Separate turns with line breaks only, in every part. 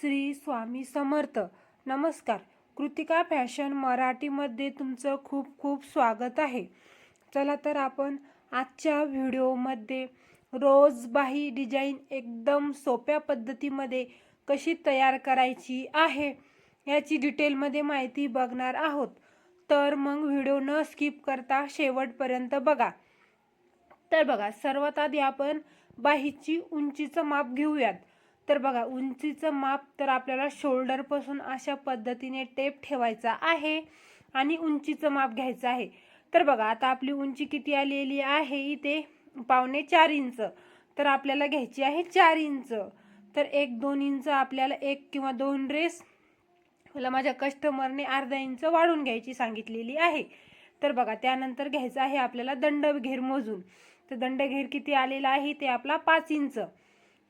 श्री स्वामी समर्थ. नमस्कार. कृतिका फॅशन मराठीमध्ये तुमचं खूप खूप स्वागत आहे. चला तर आपण आजच्या व्हिडिओमध्ये रोजबाही डिझाईन एकदम सोप्या पद्धतीमध्ये कशी तयार करायची आहे याची डिटेलमध्ये माहिती बघणार आहोत. तर मग व्हिडिओ न स्किप करता शेवटपर्यंत बघा. तर बघा सर्वात आधी आपण बाहीची उंचीचं माप घेऊयात. तर बघा उंचीचं माप तर आपल्याला शोल्डरपासून अशा पद्धतीने टेप ठेवायचा आहे आणि उंचीचं माप घ्यायचं आहे. तर बघा आता आपली उंची किती आलेली आहे इथे? पावणे चार इंच. तर आपल्याला घ्यायची आहे चार इंच. तर एक दोन इंच आपल्याला एक किंवा दोन ड्रेस मला माझ्या कस्टमरने अर्धा इंच वाढून घ्यायची सांगितलेली आहे. तर बघा त्यानंतर घ्यायचं आहे आपल्याला दंडघेर मोजून. तर दंडघेर किती आलेला आहे? ते आपला पाच इंच.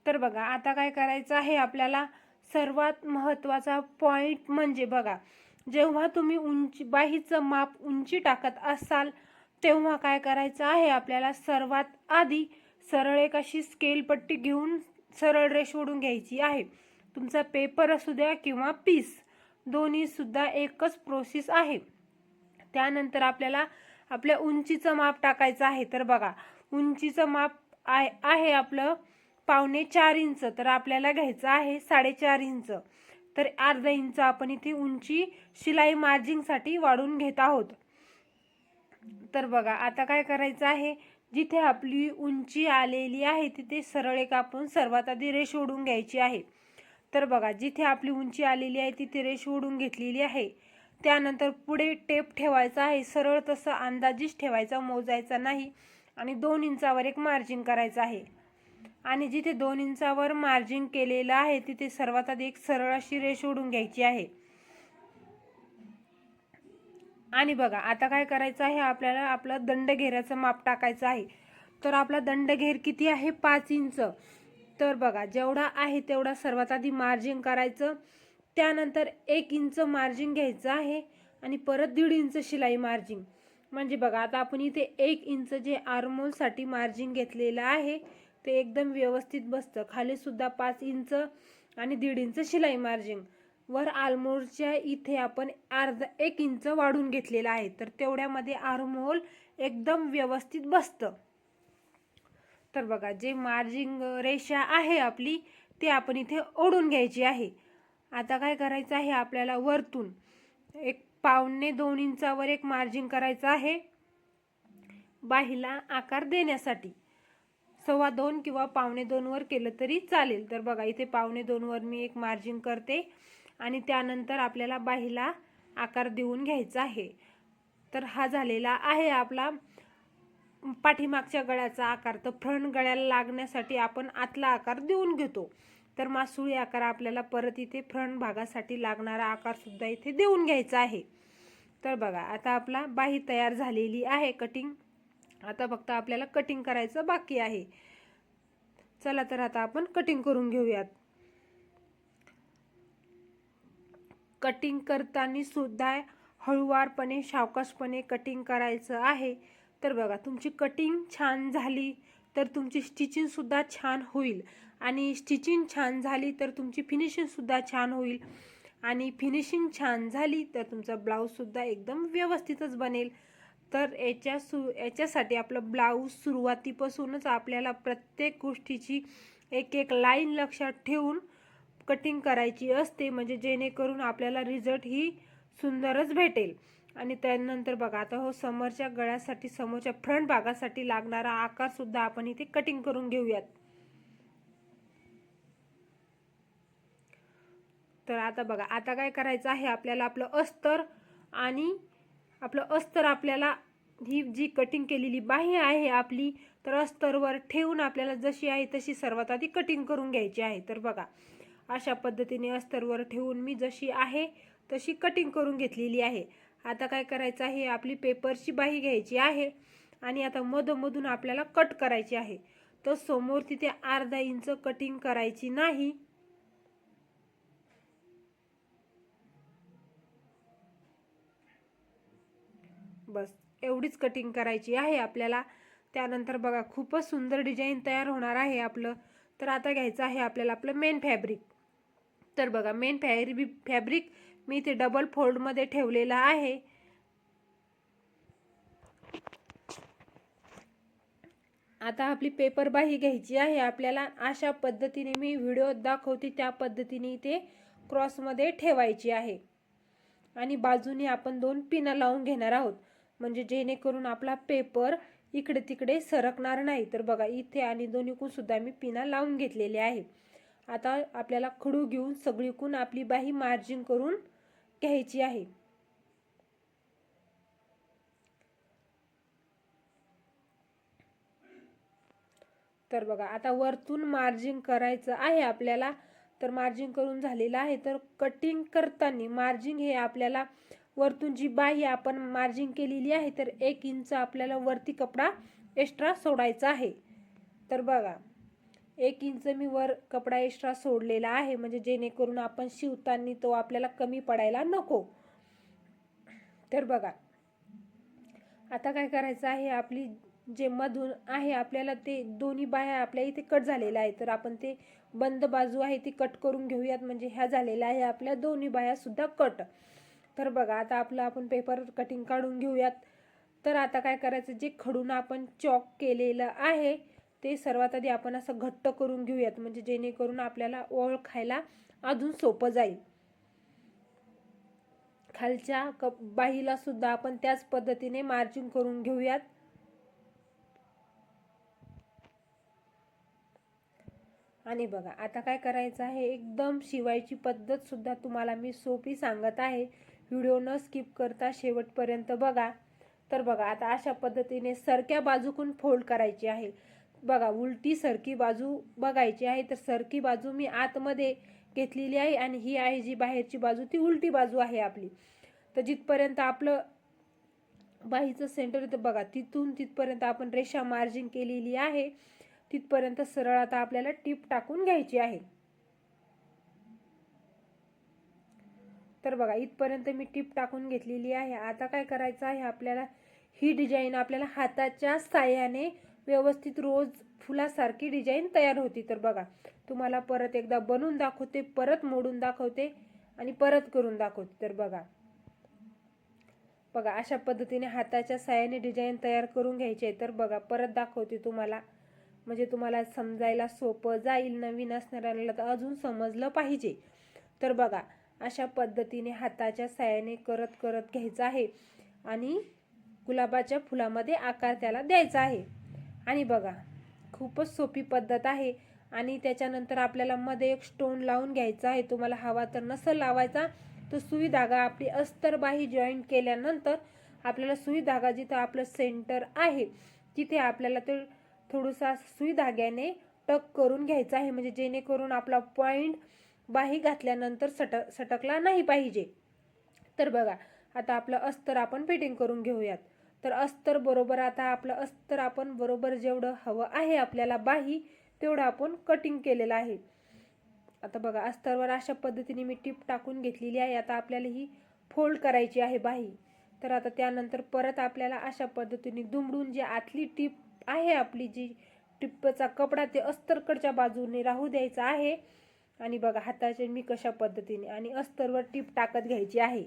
तर बघा आता काय करायचं आहे आपल्याला? सर्वात महत्त्वाचा पॉईंट म्हणजे बघा जेव्हा तुम्ही उंची बाहीचं माप उंची टाकत असाल तेव्हा काय करायचं आहे आपल्याला सर्वात आधी सरळ एक अशी स्केल पट्टी घेऊन सरळ रेष ओढून घ्यायची आहे. तुमचा पेपर असू द्या किंवा पीस दोन्हीसुद्धा एकच प्रोसेस आहे. त्यानंतर आपल्याला आपल्या उंचीचं माप टाकायचं आहे. तर बघा उंचीचं माप आहे आपलं पावणे चार इंच. तर आपल्याला घ्यायचं आहे साडेचार इंच. तर अर्धा इंच आपण इथे उंची शिलाई मार्जिंगसाठी वाढून घेत आहोत. तर बघा आता काय करायचं आहे? जिथे आपली उंची आलेली आहे तिथे सरळ एक आपण सर्वात आधी रेष ओढून घ्यायची आहे. तर बघा जिथे आपली उंची आलेली आहे तिथे रेष ओढून घेतलेली आहे. त्यानंतर पुढे टेप ठेवायचा आहे. सरळ तसं अंदाजीच ठेवायचा मोजायचा नाही. आणि दोन इंचावर एक मार्जिन करायचं आहे. आणि जिथे दोन इंचावर मार्जिन केलेलं आहे तिथे सर्वात आधी एक सरळ अशी रेष ओढून घ्यायची आहे. आणि बघा आता काय करायचं आहे आपल्याला आपलं दंडघेराचं माप टाकायचं आहे. तर आपला दंडघेर किती आहे? पाच इंच. तर बघा जेवढा आहे तेवढा सर्वात आधी मार्जिन करायचं. त्यानंतर एक इंच मार्जिन घ्यायचं आहे आणि परत दीड इंच शिलाई मार्जिन म्हणजे बघा आता आपण इथे एक इंच जे आरमोलसाठी मार्जिन घेतलेलं आहे ते एकदम व्यवस्थित बसतं. खाली सुद्धा पाच इंच आणि दीड इंच शिलाई मार्जिन. वर आलमोरच्या इथे आपण अर्धा एक इंच वाढून घेतलेला आहे. तर तेवढ्यामध्ये आर्मोल एकदम व्यवस्थित बसतं. तर बघा जे मार्जिंग रेषा आहे आपली ते आपण इथे ओढून घ्यायची आहे. आता काय करायचं आहे आपल्याला वरतून? एक पावणे दोन इंचावर एक मार्जिन करायचं आहे. बाहीला आकार देण्यासाठी. सव्वा दोन किंवा पावणे दोनवर केलं तरी चालेल. तर बघा इथे पावणे दोनवर मी एक मार्जिन करते आणि त्यानंतर आपल्याला बाहीला आकार देऊन घ्यायचा आहे. तर हा झालेला आहे आपला पाठीमागच्या गळ्याचा आकार. तर फ्रंट गळ्याला लागण्यासाठी आपण आतला आकार देऊन घेतो. तर मासुळी आकार आपल्याला परत इथे फ्रंट भागासाठी लागणारा आकारसुद्धा इथे देऊन घ्यायचा आहे. तर बघा आता आपला बाही तयार झालेली आहे कटिंग आता फक्त आपल्याला कटिंग करायचं बाकी आहे. चला तर आता आपण कटिंग करून घेऊयात. कटिंग करताना सुद्धा हळुवारपणे सावकाशपणे कटिंग करायचं आहे. तर बघा तुमची कटिंग छान झाली तर तुमची स्टिचिंगसुद्धा छान होईल. आणि स्टिचिंग छान झाली तर तुमची फिनिशिंगसुद्धा छान होईल. आणि फिनिशिंग छान झाली तर तुमचा ब्लाऊजसुद्धा एकदम व्यवस्थितच बनेल. तर याच्या सु याच्यासाठी आपलं ब्लाऊज सुरुवातीपासूनच आपल्याला प्रत्येक गोष्टीची एक एक लाईन लक्षात ठेवून कटिंग करायची असते. म्हणजे जेणेकरून आपल्याला रिझल्ट ही सुंदरच भेटेल. आणि त्यानंतर बघा आता हो समोरच्या गळ्यासाठी समोरच्या फ्रंट भागासाठी लागणारा आकार सुद्धा आपण इथे कटिंग करून घेऊयात. तर आता बघा आता काय करायचं आहे? आपल्याला आपलं अस्तर आणि आपलं अस्तर आपल्याला ही जी कटिंग केलेली बाही आहे आपली तर अस्तरवर ठेवून आपल्याला जशी आहे तशी सर्वात आधी कटिंग करून घ्यायची आहे. तर बघा अशा पद्धतीने अस्तरवर ठेवून मी जशी आहे तशी कटिंग करून घेतलेली आहे. आता काय करायचं आहे? आपली पेपरची बाही घ्यायची आहे आणि आता मधोमधून आपल्याला कट करायची आहे. तर समोर तिथे अर्धा इंच कटिंग करायची नाही. एवढीच कटिंग करायची आहे आपल्याला. त्यानंतर बघा खूपच सुंदर डिझाईन तयार होणार आहे आपलं. तर आता घ्यायचं आहे आपल्याला आपलं मेन फॅब्रिक तर बघा मेन फॅब्रि फॅब्रिक मी इथे डबल फोल्डमध्ये ठेवलेलं आहे. आता आपली पेपर बाही घ्यायची आहे आपल्याला. अशा पद्धतीने मी व्हिडिओ दाखवते त्या पद्धतीने इथे क्रॉसमध्ये ठेवायची आहे. आणि बाजूने आपण दोन पिनं लावून घेणार आहोत. म्हणजे जेणेकरून आपला पेपर इकडे तिकडे सरकणार नाही. तर बघा इथे आणि दोन्हीकून सुद्धा मी पिना लावून घेतलेले आहे. आता आपल्याला खडू घेऊन सगळीकून आपली बाही मार्जिन करून घ्यायची आहे. तर बघा आता वरतून मार्जिन करायचं आहे आपल्याला. तर मार्जिन करून झालेलं आहे. तर कटिंग करताना मार्जिन हे आपल्याला वरतून जी बाही आपण मार्जिन केलेली आहे तर एक इंच आपल्याला वरती कपडा एक्स्ट्रा सोडायचा आहे. तर बघा एक इंच मी वर कपडा एक्स्ट्रा सोडलेला आहे म्हणजे जेणेकरून आपण शिवताना तो आपल्याला कमी पडायला नको. तर बघा आता काय करायचं आहे आपली जे मधून आहे आपल्याला ते दोन्ही बाह्या आपल्या इथे कट झालेल्या आहे तर आपण ते बंद बाजू आहे ती कट करून घेऊयात म्हणजे ह्या झालेल्या आहे आपल्या दोन्ही बाह्यासुद्धा कट तर बघा आता आपलं आपण पेपर कटिंग काढून घेऊयात. तर आता काय करायचं जे खडून आपण चॉक केलेलं आहे ते सर्वात आधी आपण असं घट्ट करून घेऊयात. म्हणजे जेणेकरून आपल्याला ओळखायला अजून सोपं जाईल. खालच्या कप बाहीला सुद्धा आपण त्याच पद्धतीने मार्जिन करून घेऊयात. आणि बघा आता काय करायचं आहे एकदम शिवायची पद्धत सुद्धा तुम्हाला मी सोपी सांगत आहे. व्हिडिओ न स्किप करता शेवटपर्यंत बघा. तर बघा आता अशा पद्धतीने सरक्या बाजूकून फोल्ड करायची आहे. बघा उलटी सरकी बाजू बघायची आहे. तर सरकी बाजू मी आतमध्ये घेतलेली आहे आणि ही आहे जी बाहेरची बाजू ती उलटी बाजू आहे आपली. तर जिथपर्यंत आपलं बाहीचं सेंटर येतं बघा तिथून तिथपर्यंत आपण रेषा मार्जिन केलेली आहे. तिथपर्यंत सरळ आता आपल्याला टीप टाकून घ्यायची आहे. तर बघा इथपर्यंत मी टिप टाकून घेतलेली आहे. आता काय करायचं आहे? आपल्याला ही डिझाईन आपल्याला हाताच्या साह्याने व्यवस्थित रोज फुलासारखी डिझाईन तयार होती. तर बघा तुम्हाला परत एकदा बनवून दाखवते परत मोडून दाखवते आणि परत करून दाखवते. तर बघा बघा अशा पद्धतीने हाताच्या साह्याने डिझाईन तयार करून घ्यायची आहे. तर बघा परत दाखवते तुम्हाला. म्हणजे तुम्हाला समजायला सोपं जाईल नवीन असणाऱ्याला तर अजून समजलं पाहिजे. तर बघा अशा पद्धतीने हाताच्या साह्याने करत करत घ्यायचं आहे. आणि गुलाबाच्या फुलामध्ये आकार त्याला द्यायचा आहे. आणि बघा खूपच सोपी पद्धत आहे. आणि त्याच्यानंतर आपल्याला मध्ये एक स्टोन लावून घ्यायचा आहे. तुम्हाला हवा तर नसं लावायचा तर सुई धागा आपली अस्तरबाही जॉईंट केल्यानंतर आपल्याला सुई धागा जिथं आपलं सेंटर आहे तिथे आपल्याला ते थोडंसं सुई धाग्याने टक करून घ्यायचं आहे. म्हणजे जेणेकरून आपला पॉईंट बाही घातल्यानंतर सट सटकला नाही पाहिजे. तर बघा आता आपलं अस्तर आपण फिटिंग करून घेऊयात. तर अस्तर बरोबर आता आपलं अस्तर आपण बरोबर जेवढं हवं आहे आपल्याला बाही तेवढं आपण कटिंग केलेलं आहे. आता बघा अस्तरवर अशा पद्धतीने मी टीप टाकून घेतलेली आहे. आता आपल्याला ही फोल्ड करायची आहे बाही. तर आता त्यानंतर परत आपल्याला अशा पद्धतीने दुमडून जी आतली टीप आहे आपली जी टिप्पचा कपडा ते अस्तरकडच्या बाजूने राहू द्यायचा आहे आणि बघा हाताचे मी कशा पद्धतीने आणि अस्तरवर टीप टाकत घ्यायची आहे.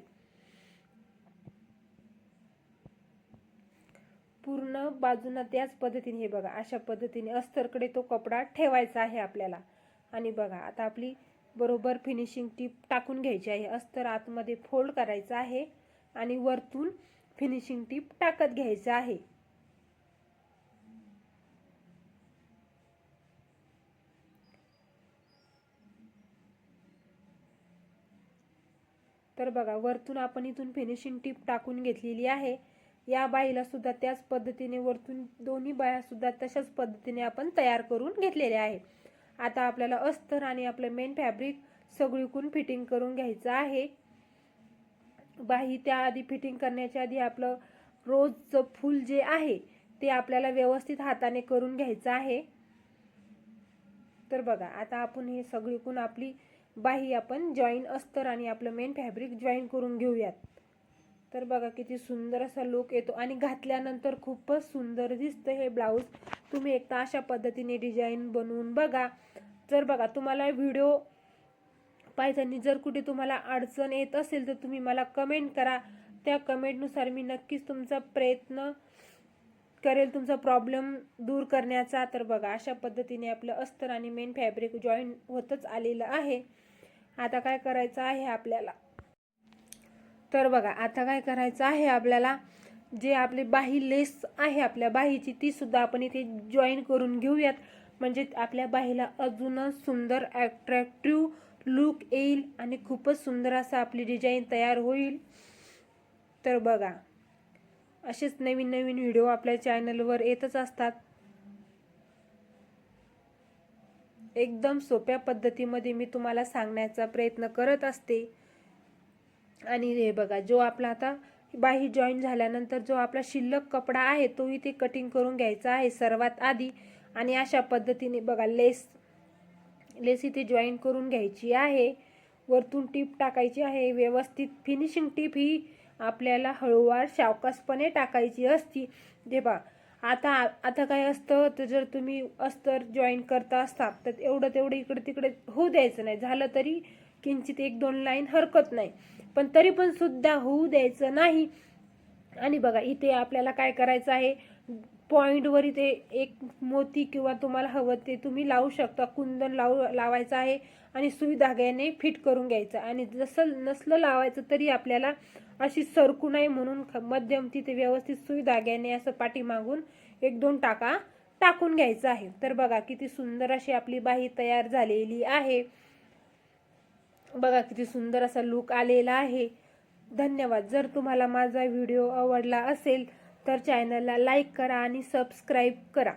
पूर्ण बाजूना त्याच पद्धतीने हे बघा अशा पद्धतीने अस्तरकडे तो कपडा ठेवायचा आहे आपल्याला. आणि बघा आता आपली बरोबर फिनिशिंग टीप टाकून घ्यायची आहे. अस्तर आतमध्ये फोल्ड करायचं आहे आणि वरतून फिनिशिंग टीप टाकत घ्यायचं आहे. तर बघा वरतून आपण इथून फिनिशिंग टीप टाकून घेतलेली आहे. या बाईला सुद्धा त्याच पद्धतीने वरतून दोन्ही बाया सुद्धा तशाच पद्धतीने आपण तयार करून घेतलेले आहे. आता आपल्याला अस्तर आणि आपलं मेन फॅब्रिक सगळीकून फिटिंग करून घ्यायचं आहे. बाही त्याआधी फिटिंग करण्याच्या आधी आपलं रोजचं फूल जे आहे ते आपल्याला व्यवस्थित हाताने करून घ्यायचं आहे. तर बघा आता आपण हे सगळीकून आपली बाही आपण जॉईन अस्तर आणि आपलं मेन फॅब्रिक जॉईन करून घेऊयात. तर बघा किती सुंदर असा लुक येतो आणि घातल्यानंतर खूपच सुंदर दिसतं हे ब्लाऊज तुम्ही एकदा अशा पद्धतीने डिझाईन बनवून बघा. जर बघा तुम्हाला व्हिडिओ पाहताना जर कुठे तुम्हाला अडचण येत असेल तर तुम्ही मला कमेंट करा. त्या कमेंटनुसार मी नक्कीच तुमचा प्रयत्न करेल तुमचा प्रॉब्लेम दूर करण्याचा. तर बघा अशा पद्धतीने आपलं अस्तर आणि मेन फॅब्रिक जॉईन होतच आलेलं आहे. आता काय करायचं आहे आपल्याला? तर बघा आता काय करायचं आहे आपल्याला? जे आपली बाही लेस आहे आपल्या बाहीची ती सुद्धा आपण इथे जॉईन करून घेऊयात. म्हणजे आपल्या बाहीला अजूनच सुंदर ॲट्रॅक्टिव्ह लुक येईल आणि खूपच सुंदर असं आपली डिझाईन तयार होईल. तर बघा असेच नवीन नवीन व्हिडिओ आपल्या चॅनलवर येतच असतात. एकदम सोप्या पद्धतीमध्ये मी तुम्हाला सांगण्याचा प्रयत्न करत असते. आणि हे बघा जो आपला आता बाही जॉईन झाल्यानंतर जो आपला शिल्लक कपडा आहे तो इथे कटिंग करून घ्यायचा आहे सर्वात आधी. आणि अशा पद्धतीने बघा लेस लेस इथे जॉईन करून घ्यायची आहे. वरतून टीप टाकायची आहे. व्यवस्थित फिनिशिंग टीप ही आपल्याला हळूवार सावकासपणे टाकायची असती. जे बा आता आता काय असतं तर जर तुम्ही अस्तर जॉईन करता असता तर एवढं तेवढं इकडे तिकडे होऊ द्यायचं नाही. झालं तरी किंचित एक दोन लाईन हरकत नाही. पण तरी पण सुद्धा होऊ द्यायचं नाही. आणि बघा इथे आपल्याला काय करायचं आहे? पॉईंटवर इथे एक मोती किंवा तुम्हाला हवं ते तुम्ही लावू शकता. कुंदन लावू लावायचं आहे. आणि सुई धाग्याने फिट करून घ्यायचं. आणि जसं नसलं लावायचं तरी आपल्याला अशी सरकू नये म्हणून ख- मध्यम तिथे व्यवस्थित सुई धाग्याने असं पाठीमागून एक दोन टाका टाकून घ्यायचं आहे. तर बघा किती सुंदर अशी आपली बाही तयार झालेली आहे. बघा किती सुंदर असा लुक आलेला आहे. धन्यवाद. जर तुम्हाला माझा व्हिडिओ आवडला असेल तर चॅनलला लाईक करा आणि सबस्क्राईब करा.